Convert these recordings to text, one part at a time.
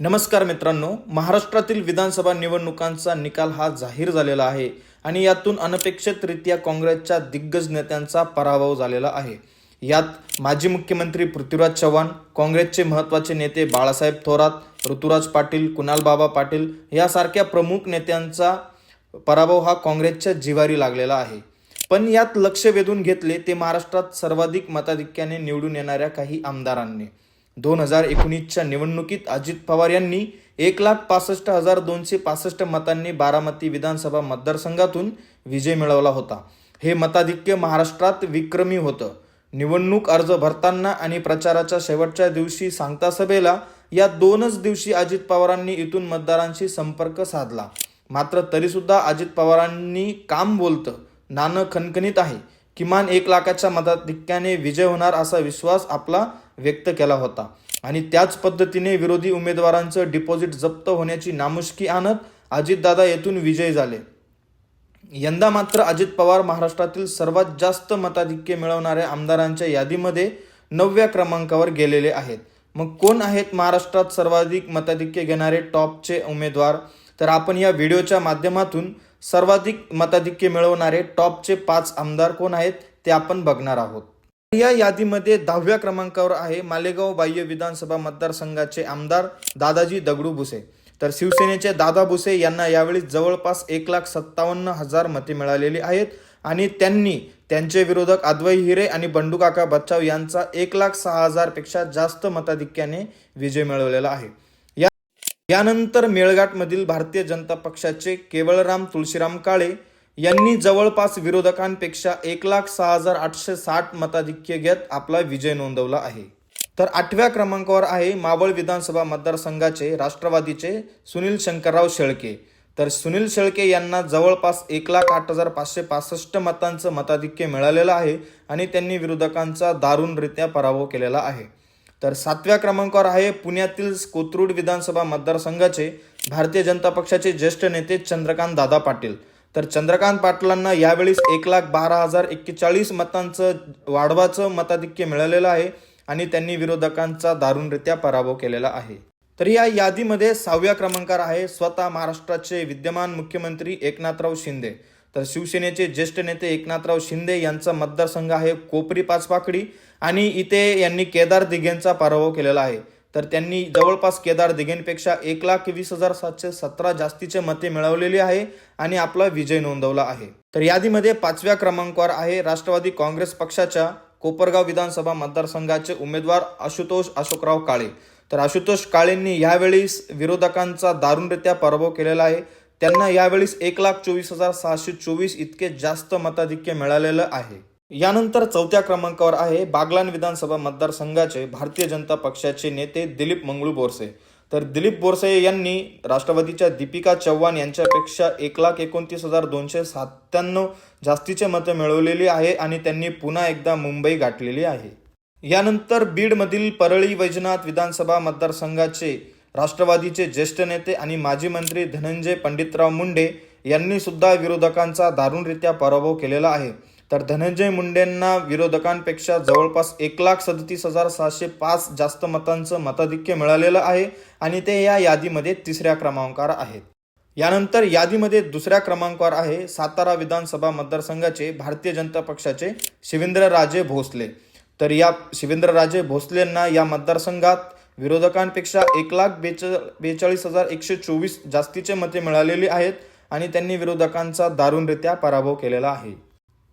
नमस्कार मित्रांनो महाराष्ट्रातील विधानसभा निवडणुकांचा निकाल हा जाहीर झालेला आहे आणि यातून अनपेक्षितरित्या काँग्रेसच्या दिग्गज नेत्यांचा पराभव झालेला आहे. यात माजी मुख्यमंत्री पृथ्वीराज चव्हाण काँग्रेसचे महत्त्वाचे नेते बाळासाहेब थोरात ऋतुराज पाटील कुणालबाबा पाटील यासारख्या प्रमुख नेत्यांचा पराभव हा काँग्रेसच्या जिवारी लागलेला आहे. पण यात लक्ष वेधून घेतले ते महाराष्ट्रात सर्वाधिक मताधिक्याने निवडून येणाऱ्या काही आमदारांनी. दोन हजार एकोणीसच्या निवडणुकीत अजित पवार यांनी एक लाख पासष्ट हजार दोनशे पासष्ट मतांनी बारामती विधानसभा मतदारसंघातून विजय मिळवला होता. हे मताधिक्य महाराष्ट्रात विक्रमी होतं. निवडणूक अर्ज भरताना आणि प्रचाराच्या शेवटच्या दिवशी सांगता सभेला या दोनच दिवशी अजित पवारांनी इथून मतदारांशी संपर्क साधला. मात्र तरीसुद्धा अजित पवारांनी काम बोलतं नाणं खणखणीत आहे. किमान एक लाखाच्या मताधिक्याने विजय होणार असा विश्वास आपला व्यक्त केला होता. आणि त्याच पद्धतीने विरोधी उमेदवारांचं डिपॉझिट जप्त होण्याची नामुष्की आणत अजितदादा येथून विजय झाले. यंदा मात्र अजित पवार महाराष्ट्रातील सर्वात जास्त मताधिक्य मिळवणाऱ्या आमदारांच्या यादीमध्ये नवव्या क्रमांकावर गेलेले आहेत. मग कोण आहेत महाराष्ट्रात सर्वाधिक मताधिक्य घेणारे टॉपचे उमेदवार? तर आपण या व्हिडिओच्या माध्यमातून सर्वाधिक मताधिक्य मिळवणारे टॉपचे पाच आमदार कोण आहेत ते आपण बघणार आहोत. या यादीमध्ये दहाव्या क्रमांकावर आहे मालेगाव बाह्य विधानसभा मतदारसंघाचे आमदार दादाजी दगडू भुसे. तर शिवसेनेचे दादा भुसे यांना यावेळी जवळपास एक लाख सत्तावन्न हजार मते मिळालेली आहेत आणि त्यांनी त्यांचे विरोधक अद्वै हिरे आणि बंडूकाका बच्चाव यांचा एक लाख सहा हजारपेक्षा जास्त मताधिक्याने विजय मिळवलेला आहे. या यानंतर मेळघाटमधील भारतीय जनता पक्षाचे केवळराम तुळशीराम काळे यांनी जवळपास विरोधकांपेक्षा एक लाख सहा हजार आठशे साठ मताधिक्य घेत आपला विजय नोंदवला आहे. तर आठव्या क्रमांकावर आहे मावळ विधानसभा मतदारसंघाचे राष्ट्रवादीचे सुनील शंकरराव शेळके. तर सुनील शेळके यांना जवळपास एक लाख आठ हजार पाचशे पासष्ट मतांचं मताधिक्य मिळालेलं आहे आणि त्यांनी विरोधकांचा दारुणरित्या पराभव केलेला आहे. तर सातव्या क्रमांकावर आहे पुण्यातील कोथरूड विधानसभा मतदारसंघाचे भारतीय जनता पक्षाचे ज्येष्ठ नेते चंद्रकांत दादा पाटील. तर चंद्रकांत पाटलांना यावेळीस एक लाख बारा हजार एक्केचाळीस मतांचं वाढवाचं मताधिक्य मिळालेलं आहे आणि त्यांनी विरोधकांचा दारुणरित्या पराभव केलेला आहे. तर या यादीमध्ये सहाव्या क्रमांकावर आहे स्वतः महाराष्ट्राचे विद्यमान मुख्यमंत्री एकनाथराव शिंदे. तर शिवसेनेचे ज्येष्ठ नेते एकनाथराव शिंदे यांचा मतदारसंघ आहे कोपरी पाचपाकडी आणि इथे यांनी केदार दिघेंचा पराभव केलेला आहे. तर त्यांनी जवळपास केदार दिघेंपेक्षा एक लाख वीस हजार सातशे सतरा जास्तीचे मते मिळवलेली आहे आणि आपला विजय नोंदवला आहे. तर यादीमध्ये पाचव्या क्रमांकावर आहे राष्ट्रवादी काँग्रेस पक्षाच्या कोपरगाव विधानसभा मतदारसंघाचे उमेदवार आशुतोष अशोकराव काळे. तर आशुतोष काळेंनी यावेळी विरोधकांचा दारुणरित्या पराभव केलेला आहे. त्यांना यावेळीस एक लाख चोवीस हजार सहाशे चोवीस इतके जास्त मताधिक्य मिळालेलं आहे. यानंतर चौथ्या क्रमांकावर आहे बागलान विधानसभा मतदारसंघाचे भारतीय जनता पक्षाचे नेते दिलीप मंगळू बोरसे. तर दिलीप बोरसे यांनी राष्ट्रवादीच्या दीपिका चव्हाण यांच्यापेक्षा एक लाख एकोणतीस हजार दोनशे सत्त्याण्णव जास्तीचे मतं मिळवलेली आहे आणि त्यांनी पुन्हा एकदा मुंबई गाठलेली आहे. यानंतर बीडमधील परळी वैजनाथ विधानसभा मतदारसंघाचे राष्ट्रवादीचे ज्येष्ठ नेते आणि माजी मंत्री धनंजय पंडितराव मुंडे यांनी सुद्धा विरोधकांचा दारुणरित्या पराभव केलेला आहे. तर धनंजय मुंडेंना विरोधकांपेक्षा जवळपास एक लाख सदतीस हजार सहाशे पाच जास्त मतांचं मताधिक्य मिळालेलं आहे आणि ते या यादीमध्ये तिसऱ्या क्रमांकावर आहेत. यानंतर यादीमध्ये दुसऱ्या क्रमांकावर आहे सातारा विधानसभा मतदारसंघाचे भारतीय जनता पक्षाचे शिवेंद्रराजे भोसले. तर या शिवेंद्रराजे भोसलेंना या मतदारसंघात विरोधकांपेक्षा एक लाख बेच बेचाळीस हजार एकशे चोवीस जास्तीचे मते मिळालेली आहेत आणि त्यांनी विरोधकांचा दारुणरित्या पराभव केलेला आहे.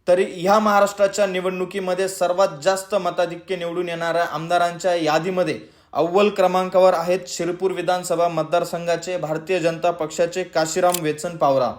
तरी ह्या महाराष्ट्राच्या निवडणुकीमध्ये सर्वात जास्त मताधिक्य निवडून येणाऱ्या आमदारांच्या यादीमध्ये अव्वल क्रमांकावर आहेत शिरपूर विधानसभा मतदारसंघाचे भारतीय जनता पक्षाचे काशीराम वेचन पावरा.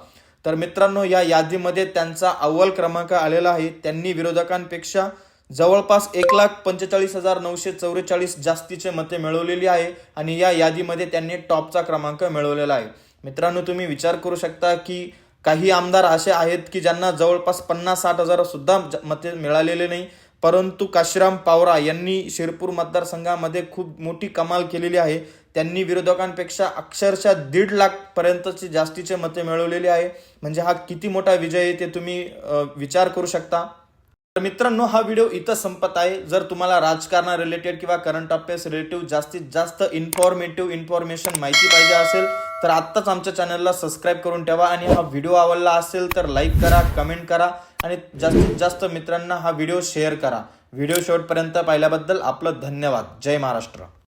तर मित्रांनो या यादीमध्ये त्यांचा अव्वल क्रमांक आलेला आहे. त्यांनी विरोधकांपेक्षा जवळपास एक लाख पंचेचाळीस हजार नऊशे चौवेचाळीस जास्तीचे मते मिळवलेली आहे आणि या यादीमध्ये त्यांनी टॉपचा क्रमांक मिळवलेला आहे. मित्रांनो तुम्ही विचार करू शकता की काही आमदार असे आहेत की ज्यांना जवळपास पन्नास साठ हजार सुद्धा ज- मते मिळालेले नाही. परंतु काशीराम पावरा यांनी शिरपूर मतदारसंघामध्ये खूप मोठी कमाल केलेली आहे. त्यांनी विरोधकांपेक्षा अक्षरशः दीड लाख पर्यंतची जास्तीचे मते मिळवलेली आहे. म्हणजे हा किती मोठा विजय आहे ते तुम्ही विचार करू शकता? तर मित्रांनो हा व्हिडिओ इथं संपत आहे. जर तुम्हाला राजकारणा रिलेटेड किंवा करंट अफेअर्स रिलेटिव्ह जास्तीत जास्त इन्फॉर्मेटिव्ह इन्फॉर्मेशन माहिती पाहिजे असेल तर आत्ताच आमच्या चॅनलला सबस्क्राईब करून ठेवा आणि हा व्हिडिओ आवडला असेल तर लाईक करा कमेंट करा आणि जास्तीत जास्त मित्रांना हा व्हिडिओ शेअर करा. व्हिडिओ शेवटपर्यंत पाहिल्याबद्दल आपलं धन्यवाद. जय महाराष्ट्र.